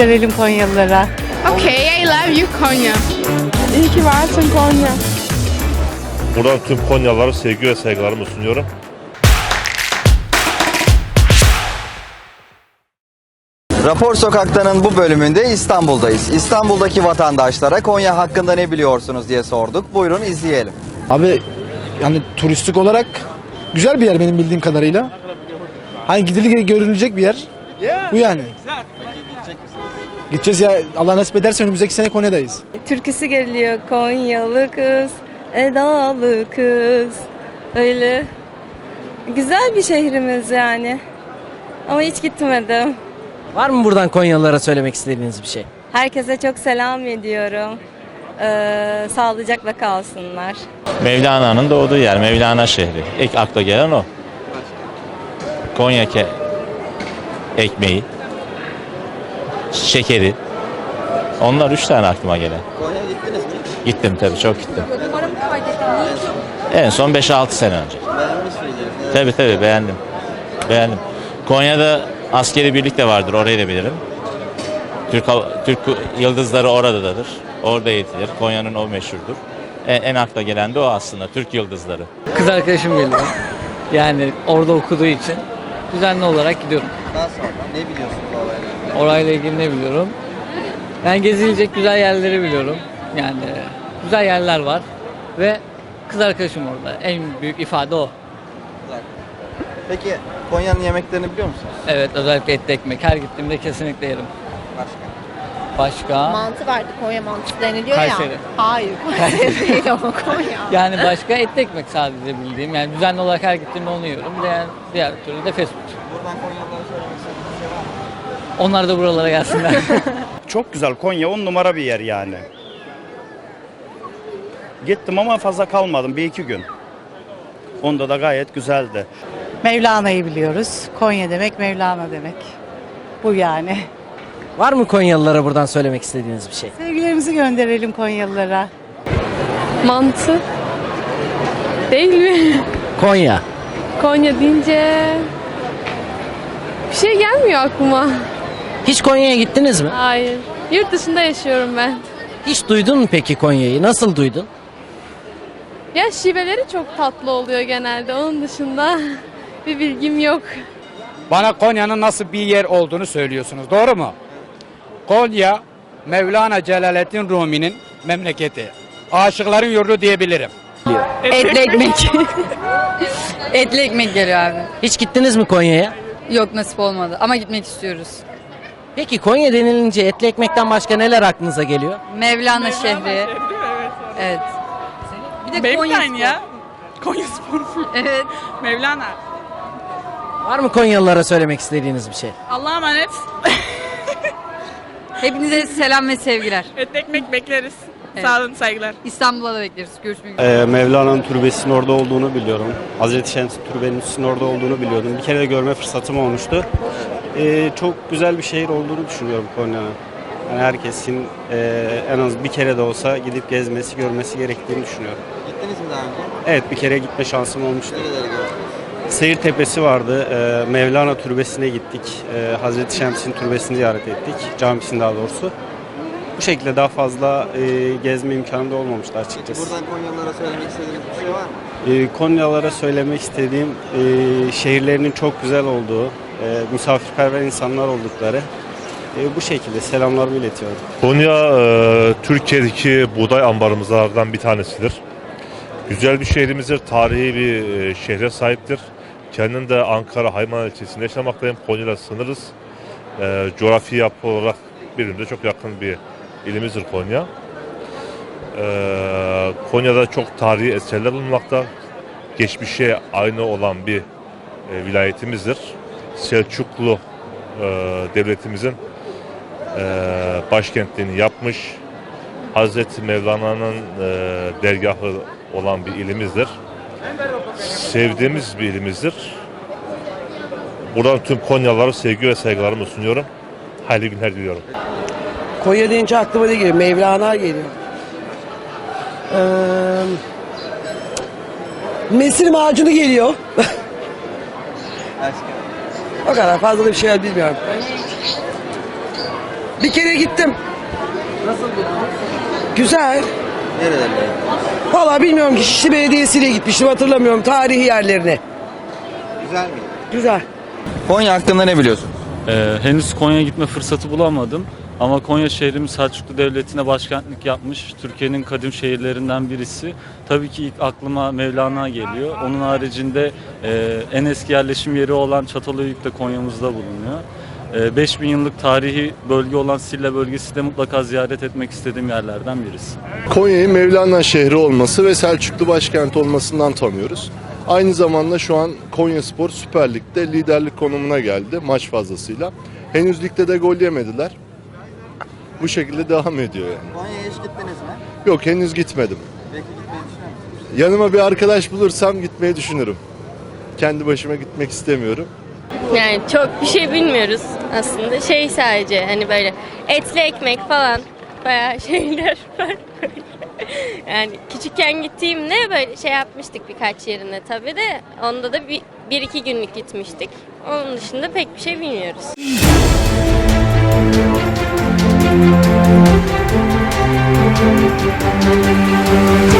gönderelim Konyalılara. Okay, I love you Konya. İyi ki varsın Konya. Buradan tüm Konyalılara sevgi ve saygılarımı sunuyorum. Rapor Sokak'tanın bu bölümünde İstanbul'dayız. İstanbul'daki vatandaşlara Konya hakkında ne biliyorsunuz diye sorduk. Buyurun izleyelim. Abi yani turistik olarak güzel bir yer benim bildiğim kadarıyla. Hani gidilir görülecek bir yer. Bu yani. Gideceğiz ya Allah nasip ederse önümüzdeki sene Konya'dayız. Türküsü geliyor Konyalı kız, Edalı kız. Öyle güzel bir şehrimiz yani. Ama hiç gitmedim. Var mı buradan Konyalılara söylemek istediğiniz bir şey? Herkese çok selam ediyorum. Ee, sağlıcakla kalsınlar. Mevlana'nın doğduğu yer, Mevlana şehri. İlk akla gelen o. Konya ke ekmeği, şekeri. Onlar üç tane aklıma gelen. Konya'ya gittiniz mi? Gittim tabii, çok gittim. En son 5-6 sene önce. Beğenmiş miydiniz? Tabii tabii beğendim. Beğendim. Konya'da askeri birlik de vardır, orayı da bilirim. Türk, Hava- Türk yıldızları oradadır. Orada eğitilir. Konya'nın o meşhurdur. En, en akla gelen de o aslında, Türk yıldızları. Kız arkadaşım geliyor. Yani orada okuduğu için düzenli olarak gidiyorum. Daha sonra ne biliyorsunuz olayla? Orayla ilgili ne biliyorum? Yani gezilecek güzel yerleri biliyorum. Yani güzel yerler var ve kız arkadaşım orada. En büyük ifade o. Peki Konya'nın yemeklerini biliyor musunuz? Evet özellikle etli ekmek. Her gittiğimde kesinlikle yerim. Başka. Başka? Mantı vardı Konya mantısı deniliyor Kayseri. ya. Hayır, Kayseri değil ama Konya. Yani başka etli ekmek sadece bildiğim. Yani düzenli olarak her gittiğimde onu yiyorum. Diğer, diğer türlü de fast food. Buradan Konyalılara söylemek istediğiniz bir şey var mı? Onlar da buralara gelsinler. Çok güzel. Konya on numara bir yer yani. Gittim ama fazla kalmadım. Bir iki gün. Onda da gayet güzeldi. Mevlana'yı biliyoruz. Konya demek Mevlana demek. Bu yani. Var mı Konyalılara buradan söylemek istediğiniz bir şey? Sevgilerimizi gönderelim Konyalılara. Mantı. Değil mi? Konya. Konya deyince bir şey gelmiyor aklıma. Hiç Konya'ya gittiniz mi? Hayır. Yurt dışında yaşıyorum ben. Hiç duydun mu peki Konya'yı? Nasıl duydun? Ya şiveleri çok tatlı oluyor genelde. Onun dışında bir bilgim yok. Bana Konya'nın nasıl bir yer olduğunu söylüyorsunuz. Doğru mu? Konya Mevlana Celaleddin Rumi'nin memleketi. Aşıkların yurdu diyebilirim. Etli ekmek. Etli ekmek geliyor abi. Hiç gittiniz mi Konya'ya? Yok nasip olmadı ama gitmek istiyoruz. Peki Konya denilince etli ekmekten başka neler aklınıza geliyor? Mevlana, şehri. Evet. Bir de Konya Spor. ya. Konya Spor. Evet. Mevlana. Var mı Konyalılara söylemek istediğiniz bir şey? Allah'a emanet. Hepinize selam ve sevgiler. Et ekmek bekleriz. Evet. Sağ olun, saygılar. İstanbul'a da bekleriz. Görüşmek üzere. Ee, Mevlana'nın türbesinin orada olduğunu biliyorum. Hazreti Şems türbesinin orada olduğunu biliyordum. Bir kere de görme fırsatım olmuştu. Ee, çok güzel bir şehir olduğunu düşünüyorum Konya'nın. Yani herkesin e, en az bir kere de olsa gidip gezmesi, görmesi gerektiğini düşünüyorum. Gittiniz mi daha önce? Evet bir kere gitme şansım olmuştu. Nereleri gördünüz? Seyir Tepesi vardı. Ee, Mevlana Türbesi'ne gittik. Ee, Hazreti Şems'in türbesini ziyaret ettik. Camisini daha doğrusu. Bu şekilde daha fazla e, gezme imkanı da olmamıştı açıkçası. buradan Konyalılara söylemek istediğiniz bir şey var mı? Ee, Konyalılara söylemek istediğim e, şehirlerinin çok güzel olduğu, e, misafirperver insanlar oldukları e, bu şekilde selamlarımı iletiyorum. Konya e, Türkiye'deki buğday ambarımızlardan bir tanesidir. Güzel bir şehrimizdir, tarihi bir e, şehre sahiptir. Kendim de Ankara Hayman ilçesinde yaşamaktayım. Konya'yla sınırız. E, coğrafi yapı olarak birbirimize çok yakın bir ilimizdir Konya. E, Konya'da çok tarihi eserler bulunmakta. Geçmişe aynı olan bir e, vilayetimizdir. Selçuklu e, devletimizin e, başkentliğini yapmış. Hazreti Mevlana'nın e, dergahı olan bir ilimizdir. Sevdiğimiz bir ilimizdir. Buradan tüm Konyalılara sevgi ve saygılarımı sunuyorum. Hayırlı günler diliyorum. Konya deyince aklıma ne geliyor? Mevlana geliyor. Ee, Mesir macunu geliyor. O kadar fazla da bir şeyler bilmiyorum. Bir kere gittim. Nasıl? Güzel. Nerelerine? Valla bilmiyorum ki Şişli Belediyesi'yle gitmiştim hatırlamıyorum tarihi yerlerine. Güzel mi? Güzel. Konya hakkında ne biliyorsunuz? Ee, henüz Konya'ya gitme fırsatı bulamadım. Ama Konya şehrimiz Selçuklu Devleti'ne başkentlik yapmış. Türkiye'nin kadim şehirlerinden birisi. Tabii ki ilk aklıma Mevlana geliyor. Onun haricinde e, en eski yerleşim yeri olan Çatalhöyük de Konya'mızda bulunuyor. E, 5000 yıllık tarihi bölge olan Sille bölgesi de mutlaka ziyaret etmek istediğim yerlerden birisi. Konya'yı Mevlana şehri olması ve Selçuklu başkent olmasından tanıyoruz. Aynı zamanda şu an Konya Spor Süper Lig'de liderlik konumuna geldi maç fazlasıyla. Henüz ligde de gol yemediler. Bu şekilde devam ediyor yani. Konya'ya hiç gittiniz mi? Yok henüz gitmedim. Belki gitmeyi düşünüyor musunuz? Yanıma bir arkadaş bulursam gitmeyi düşünürüm. Kendi başıma gitmek istemiyorum. Yani çok bir şey bilmiyoruz aslında. Şey sadece hani böyle etli ekmek falan bayağı şeyler var. Yani küçükken gittiğimde böyle şey yapmıştık birkaç yerine tabii de onda da bir, bir iki günlük gitmiştik. Onun dışında pek bir şey bilmiyoruz. Thank you.